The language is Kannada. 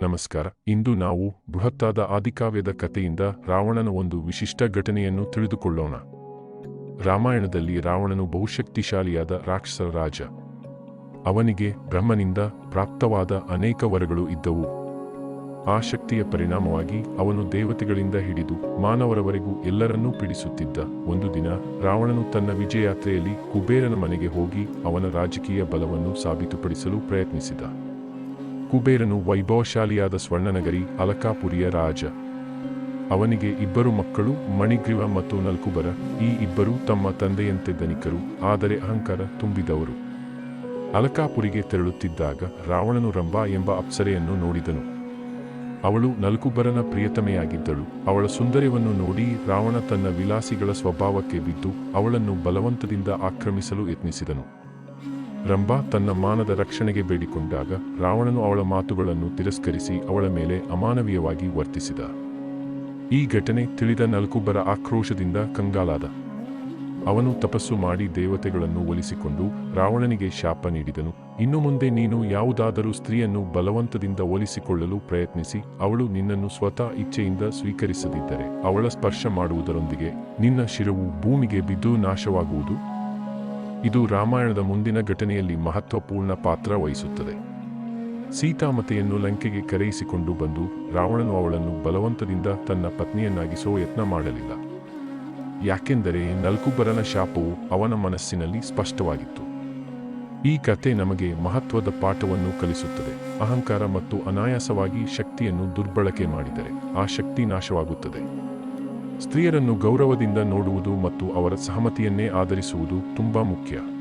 ನಮಸ್ಕಾರ. ಇಂದು ನಾವು ಬೃಹತ್ತಾದ ಆದಿಕಾವ್ಯದ ಕಥೆಯಿಂದ ರಾವಣನ ಒಂದು ವಿಶಿಷ್ಟ ಘಟನೆಯನ್ನು ತಿಳಿದುಕೊಳ್ಳೋಣ. ರಾಮಾಯಣದಲ್ಲಿ ರಾವಣನು ಬಹುಶಕ್ತಿಶಾಲಿಯಾದ ರಾಕ್ಷಸ ರಾಜ. ಅವನಿಗೆ ಬ್ರಹ್ಮನಿಂದ ಪ್ರಾಪ್ತವಾದ ಅನೇಕ ವರಗಳು ಇದ್ದವು. ಆ ಶಕ್ತಿಯ ಪರಿಣಾಮವಾಗಿ ಅವನು ದೇವತೆಗಳಿಂದ ಹಿಡಿದು ಮಾನವರವರೆಗೂ ಎಲ್ಲರನ್ನೂ ಪೀಡಿಸುತ್ತಿದ್ದ ಒಂದು ದಿನ ರಾವಣನು ತನ್ನ ವಿಜಯಯಾತ್ರೆಯಲ್ಲಿ ಕುಬೇರನ ಮನೆಗೆ ಹೋಗಿ ಅವನ ರಾಜಕೀಯ ಬಲವನ್ನು ಸಾಬೀತುಪಡಿಸಲು ಪ್ರಯತ್ನಿಸಿದ. ಕುಬೇರನು ವೈಭವಶಾಲಿಯಾದ ಸ್ವರ್ಣನಗರಿ ಅಲಕಾಪುರಿಯ ರಾಜ. ಅವನಿಗೆ ಇಬ್ಬರು ಮಕ್ಕಳು, ಮಣಿಗ್ರೀವ ಮತ್ತು ನಲ್ಕುಬರ. ಈ ಇಬ್ಬರು ತಮ್ಮ ತಂದೆಯಂತೆ ಧನಿಕರು ಆದರೆ ಅಹಂಕಾರ ತುಂಬಿದವರು. ಅಲಕಾಪುರಿಗೆ ತೆರಳುತ್ತಿದ್ದಾಗ ರಾವಣನು ರಂಭಾ ಎಂಬ ಅಪ್ಸರೆಯನ್ನು ನೋಡಿದನು. ಅವಳು ನಲ್ಕುಬರನ ಪ್ರಿಯತಮೆಯಾಗಿದ್ದಳು. ಅವಳ ಸುಂದರ್ಯವನ್ನು ನೋಡಿ ರಾವಣ ತನ್ನ ವಿಲಾಸಿಗಳ ಸ್ವಭಾವಕ್ಕೆ ಬಿದ್ದು ಅವಳನ್ನು ಬಲವಂತದಿಂದ ಆಕ್ರಮಿಸಲು ಯತ್ನಿಸಿದನು. ರಂಭಾ ತನ್ನ ಮಾನದ ರಕ್ಷಣೆಗೆ ಬೇಡಿಕೊಂಡಾಗ ರಾವಣನು ಅವಳ ಮಾತುಗಳನ್ನು ತಿರಸ್ಕರಿಸಿ ಅವಳ ಮೇಲೆ ಅಮಾನವೀಯವಾಗಿ ವರ್ತಿಸಿದ. ಈ ಘಟನೆ ತಿಳಿದ ನಲ್ಕುಬ್ಬರ ಆಕ್ರೋಶದಿಂದ ಕಂಗಾಲಾದ. ಅವನು ತಪಸ್ಸು ಮಾಡಿ ದೇವತೆಗಳನ್ನು ಒಲಿಸಿಕೊಂಡು ರಾವಣನಿಗೆ ಶಾಪ ನೀಡಿದನು. ಇನ್ನು ಮುಂದೆ ನೀನು ಯಾವುದಾದರೂ ಸ್ತ್ರೀಯನ್ನು ಬಲವಂತದಿಂದ ಒಲಿಸಿಕೊಳ್ಳಲು ಪ್ರಯತ್ನಿಸಿ, ಅವಳು ನಿನ್ನನ್ನು ಸ್ವತಃ ಇಚ್ಛೆಯಿಂದ ಸ್ವೀಕರಿಸದಿದ್ದರೆ ಅವಳ ಸ್ಪರ್ಶ ಮಾಡುವುದರೊಂದಿಗೆ ನಿನ್ನ ಶಿರವು ಭೂಮಿಗೆ ಬಿದ್ದು ನಾಶವಾಗುವುದು? ಇದು ರಾಮಾಯಣದ ಮುಂದಿನ ಘಟನೆಯಲ್ಲಿ ಮಹತ್ವಪೂರ್ಣ ಪಾತ್ರ ವಹಿಸುತ್ತದೆ. ಸೀತಾಮತೆಯನ್ನು ಲಂಕೆಗೆ ಕರೆಯಿಸಿಕೊಂಡು ಬಂದು ರಾವಣನು ಅವಳನ್ನು ಬಲವಂತದಿಂದ ತನ್ನ ಪತ್ನಿಯನ್ನಾಗಿಸೋ ಯತ್ನ ಮಾಡಲಿಲ್ಲ. ಯಾಕೆಂದರೆ ನಲ್ಕುಬರನ ಶಾಪವು ಅವನ ಮನಸ್ಸಿನಲ್ಲಿ ಸ್ಪಷ್ಟವಾಗಿತ್ತು. ಈ ಕತೆ ನಮಗೆ ಮಹತ್ವದ ಪಾಠವನ್ನು ಕಲಿಸುತ್ತದೆ. ಅಹಂಕಾರ ಮತ್ತು ಅನಾಯಾಸವಾಗಿ ಶಕ್ತಿಯನ್ನು ದುರ್ಬಳಕೆ ಮಾಡಿದರೆ ಆ ಶಕ್ತಿ ನಾಶವಾಗುತ್ತದೆ. ಸ್ತ್ರೀಯರನ್ನು ಗೌರವದಿಂದ ನೋಡುವುದು ಮತ್ತು ಅವರ ಸಹಮತಿಯನ್ನೇ ಆಧರಿಸುವುದು ತುಂಬಾ ಮುಖ್ಯ.